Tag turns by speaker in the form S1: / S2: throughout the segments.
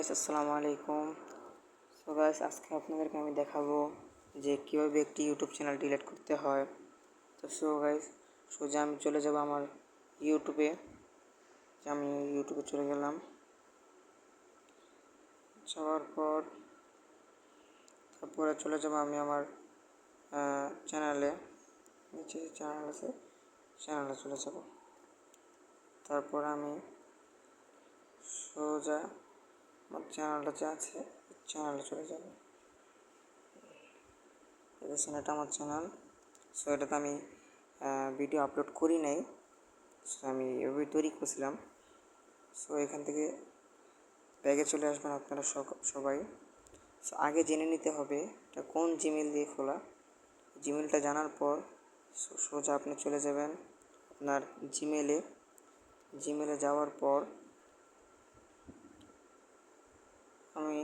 S1: Guys আসসালামু আলাইকুম। So guys আজকে আপনাদেরকে আমি দেখাবো যে কীভাবে একটি ইউটিউব চ্যানেল ডিলিট করতে হয়। তো সো গাইস সোজা আমি চলে যাব আমার ইউটিউবে আমি ইউটিউবে চলে গেলাম। যাওয়ার পর, তারপরে চলে যাব আমি আমার চ্যানেলে নিচে চ্যানেল আছে চ্যানেলে চলে যাব। তারপর আমি সোজা আমার চ্যানেলটা যে আছে চ্যানেলে চলে যাবে। এটা আমার চ্যানেল সো এটাতে আমি ভিডিও আপলোড করি নাই। সো আমি এভাবে তৈরি করছিলাম। সো এখান থেকে ব্যাগে চলে আসবেন আপনারা সবাই। সো আগে জেনে নিতে হবে এটা কোন জিমেল দিয়ে খোলা। জিমেলটা জানার পর সোজা আপনি চলে যাবেন আপনার জিমেলে জিমেলে যাওয়ার পর আমি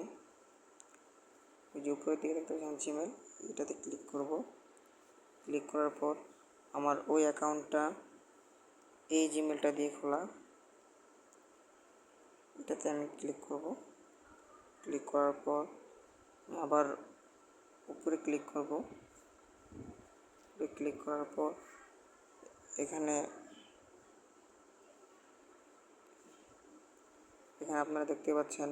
S1: ওই যে উপরের দিকে দেখতে পাচ্ছেন জিমেল এটাতে ক্লিক করব। ক্লিক করার পর আমার ওই অ্যাকাউন্টটা এই জিমেলটা দিয়ে খোলা। এটাতে আমি ক্লিক করব। ক্লিক করার পর আবার উপরে ক্লিক করব। ক্লিক করার পর এখানে এখানে আপনারা দেখতে পাচ্ছেন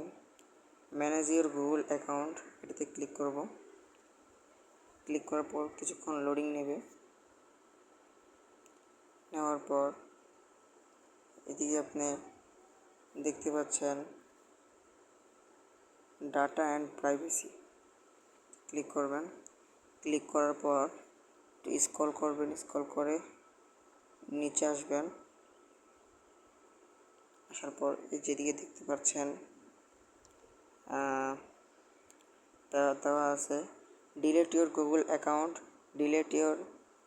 S1: ম্যানেজ ইউর গুগল অ্যাকাউন্ট এটাতে ক্লিক করব। ক্লিক করার পর কিছুক্ষণ লোডিং নেবে। নেওয়ার পর এদিকে আপনি দেখতে পাচ্ছেন ডাটা অ্যান্ড প্রাইভেসি ক্লিক করবেন। ক্লিক করার পর স্ক্রল করবেন স্ক্রল করে নিচে আসবেন। আসার পর যেদিকে দেখতে পাচ্ছেন দেওয়া আছে। Delete your Google account delete your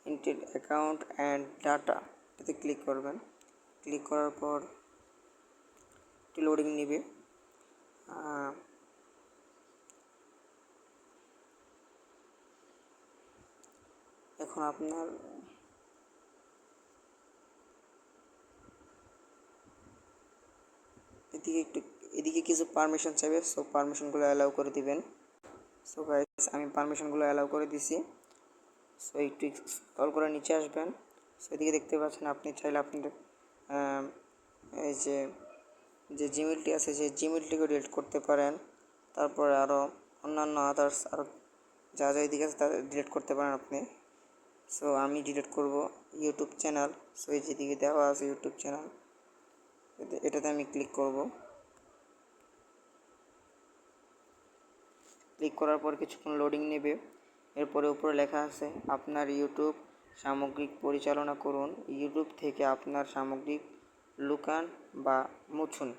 S1: entire account and data এতে ক্লিক করবেন। ক্লিক করার পর একটু লোডিং নেবে। এখন আপনার এদিকে একটু এদিকে কিছু পারমিশন চাইবে সো পারমিশনগুলো অ্যালাউ করে দিবেন। সো গাইস আমি পারমিশনগুলো অ্যালাউ করে দিছি। সো একটু কল করে নিচে আসবেন। সো এদিকে দেখতে পাচ্ছেন আপনি চাইলে আপনাদের এই যে যে জিমেলটি আছে যে জিমেলটিকে ডিলিট করতে পারেন। তারপরে আরও অন্যান্য আদার্স আরও যা যা এদিকে আছে তা ডিলিট করতে পারেন আপনি। সো আমি ডিলিট করব ইউটিউব চ্যানেল সো এই যেদিকে দেওয়া আছে ইউটিউব চ্যানেল এটাতে আমি ক্লিক করব। ক্লিক করার পর কিছুক্ষণ লোডিং নেবে। এরপরে উপরে লেখা আছে, আপনার ইউটিউব সামগ্রিক পরিচালনা করুন। ইউটিউব থেকে আপনার সামগ্রিক লুকান বা মুছুন।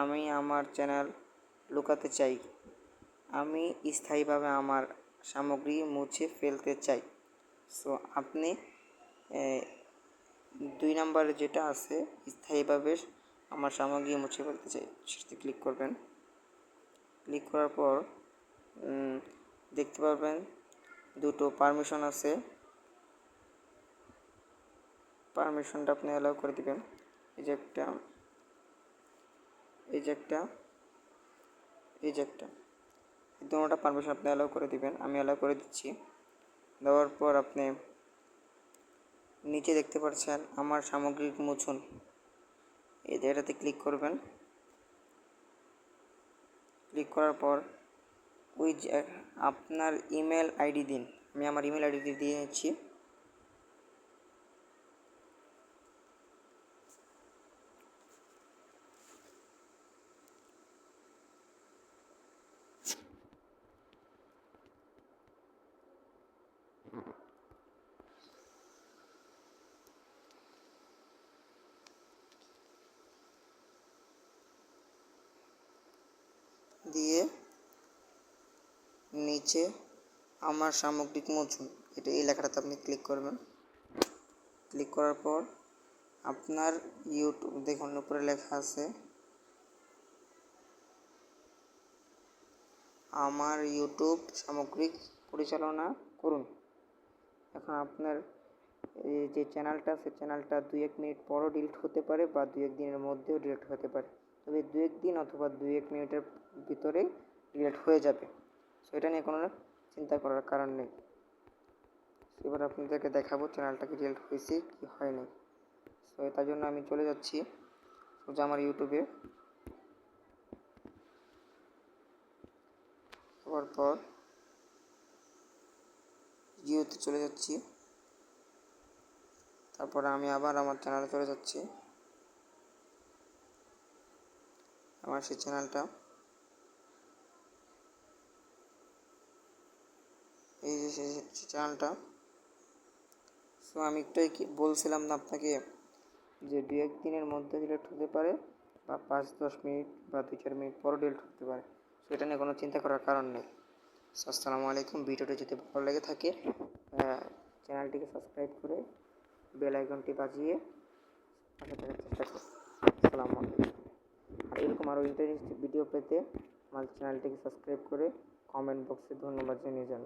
S1: আমি আমার চ্যানেল লুকাতে চাই। আমি স্থায়ীভাবে আমার সামগ্রী মুছে ফেলতে চাই। সো আপনি দুই নাম্বারে যেটা আছে, স্থায়ীভাবে আমার সামগ্রী মুছে ফেলতে চাই, সেটাতে ক্লিক করবেন। ক্লিক করার পর দেখতে পারবেন, দুটো পারমিশন আছে। পারমিশনটা আপনি অ্যালাউ করে দিবেন। এই যে একটা, এই যে একটা, এই যে একটা। দুটোটা পারমিশন আপনি অ্যালাউ করে দিবেন, আমি অ্যালাউ করে দিচ্ছি। দেওয়ার পর আপনি নিচে দেখতে পাচ্ছেন আমার সামগ্রিক মুছুন। এই এটাতে ক্লিক করবেন। ক্লিক করার পর ওই যে আপনার ইমেল আইডি দিন আমি আমার ইমেল আইডি দিয়ে নিচ্ছি দিয়ে নিচে আমার সামগ্রিক মুছুন এটা এই লেখাটাতে আপনি ক্লিক করবেন। ক্লিক করার পর আপনার ইউটিউব দেখুন, উপরে লেখা আছে, আমার ইউটিউব সামগ্রিক পরিচালনা করুন। এখন আপনার যে চ্যানেলটা আছে চ্যানেলটা দু এক মিনিট পরও ডিলিট হতে পারে বা দু এক দিনের মধ্যেও ডিলিট হতে পারে। তবে দু এক দিন অথবা দু এক মিনিটের ভিতরে ডিলিট হয়ে যাবে। সো এটা নিয়ে কোনো চিন্তা করার কারণ নেই। এবার আপনাদেরকে দেখাবো চ্যানেলটা কি ডিলিট হয়েছে, কি হয়নি সো তার জন্য আমি চলে যাচ্ছি। সোজা আমার ইউটিউবে হওয়ার পর জিওতে চলে যাচ্ছি। তারপরে আমি আবার আমার চ্যানেলে চলে যাচ্ছি। আমার সেই চ্যানেলটা এই যে চ্যানেলটা সো আমি একটাই বলছিলাম না আপনাকে যে, দু দিনের মধ্যে ডিলিট হতে পারে বা পাঁচ, দশ মিনিট বা দু চার মিনিট পরও ডিলিট হতে পারে। সো এটা নিয়ে কোনো চিন্তা করার কারণ নেই। সো আসসালামু আলাইকুম। ভিডিওটি যদি ভালো লেগে থাকে চ্যানেলটিকে সাবস্ক্রাইব করে বেল আইকনটি বাজিয়ে পাশে থাকার চেষ্টা করুন। আসসালামু আলাইকুম। আর এরকম আরও ইন্টারেস্টিং ভিডিও পেতে আমার চ্যানেলটিকে সাবস্ক্রাইব করে কমেন্ট বক্সে ধন্যবাদ জানিয়ে যান